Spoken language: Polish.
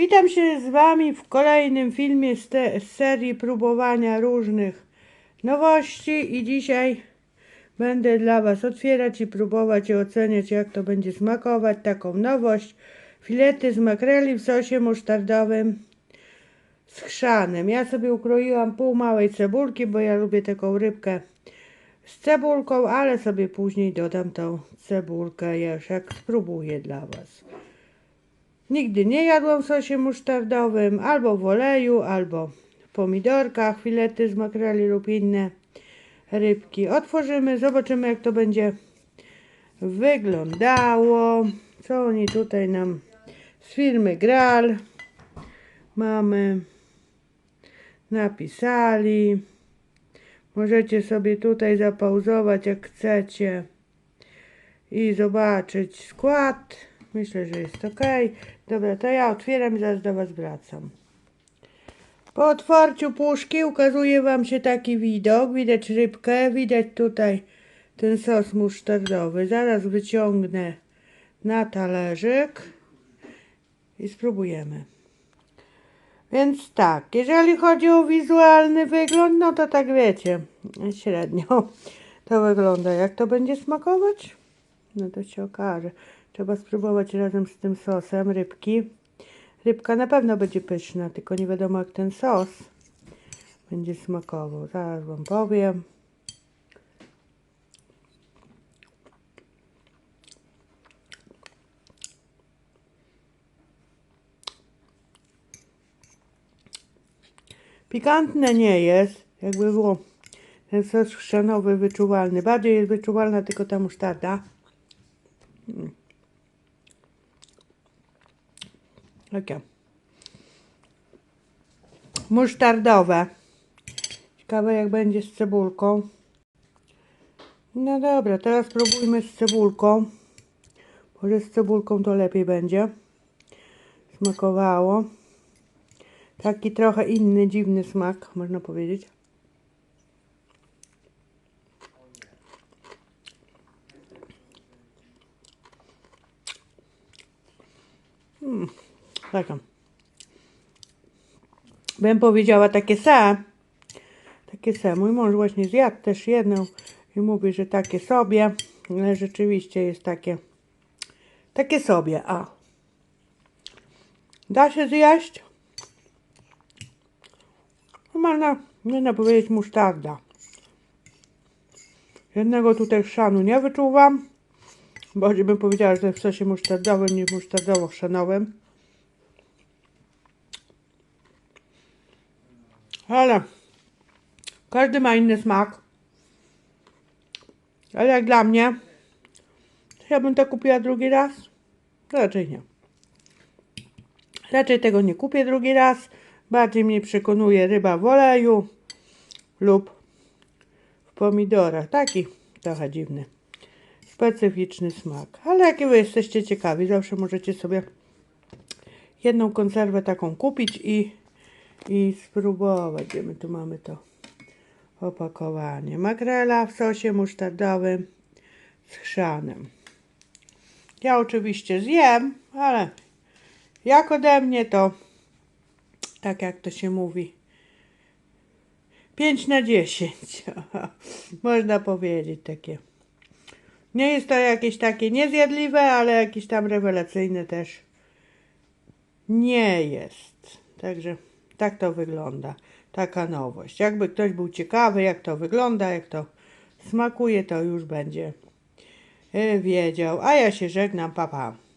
Witam się z Wami w kolejnym filmie z, te, z serii próbowania różnych nowości i dzisiaj będę dla Was otwierać i próbować i oceniać jak to będzie smakować. Taką nowość. Filety z makreli w sosie musztardowym z chrzanem. Ja sobie ukroiłam pół małej cebulki, bo ja lubię taką rybkę z cebulką, ale sobie później dodam tą cebulkę już jak spróbuję dla Was. Nigdy nie jadłam w sosie musztardowym, albo w oleju, albo w pomidorkach, filety z makreli lub inne rybki. Otworzymy, zobaczymy jak to będzie wyglądało. Co oni tutaj nam z firmy Gral mamy napisali. Możecie sobie tutaj zapauzować jak chcecie i zobaczyć skład. Myślę, że jest ok. Dobra, to ja otwieram i zaraz do Was wracam. Po otwarciu puszki ukazuje Wam się taki widok. Widać rybkę, widać tutaj ten sos musztardowy. Zaraz wyciągnę na talerzyk i spróbujemy. Więc tak, jeżeli chodzi o wizualny wygląd, no to tak wiecie, średnio to wygląda. Jak to będzie smakować? No to się okaże. Trzeba spróbować razem z tym sosem rybki. Rybka na pewno będzie pyszna, tylko nie wiadomo jak ten sos będzie smakował. Zaraz Wam powiem. Pikantne nie jest, jakby było ten sos chrzanowy wyczuwalny. Bardziej jest wyczuwalna tylko ta musztarda. Mm. Takie. Musztardowe. Ciekawe jak będzie z cebulką. No dobra, teraz spróbujmy z cebulką. Może z cebulką to lepiej będzie smakowało. Taki trochę inny, dziwny smak, można powiedzieć. Mm, taka. Bym powiedziała takie se. Takie se. Mój mąż właśnie zjadł też jedną i mówi, że takie sobie. Ale rzeczywiście jest takie. Takie sobie, a. Da się zjeść? Normalna, można powiedzieć, musztarda. Jednego tutaj chrzanu nie wyczuwam. Bardziej bym powiedziała, że w sosie musztardowym niż musztardowo-chrzanowym. Ale każdy ma inny smak. Ale jak dla mnie, ja bym to kupiła drugi raz? Raczej nie. Raczej tego nie kupię drugi raz. Bardziej mnie przekonuje ryba w oleju lub w pomidorach. Taki trochę dziwny, specyficzny smak. Ale jak wy jesteście ciekawi, zawsze możecie sobie jedną konserwę taką kupić i, i spróbować. Gdzie my tu mamy to opakowanie. Makrela w sosie musztardowym z chrzanem. Ja oczywiście zjem, ale jak ode mnie to tak jak to się mówi. 5 na 10. Można powiedzieć takie. Nie jest to jakieś takie niezjadliwe, ale jakieś tam rewelacyjne też nie jest. Także tak to wygląda. Taka nowość. Jakby ktoś był ciekawy, jak to wygląda, jak to smakuje, to już będzie e, wiedział. A ja się żegnam, papa. Pa.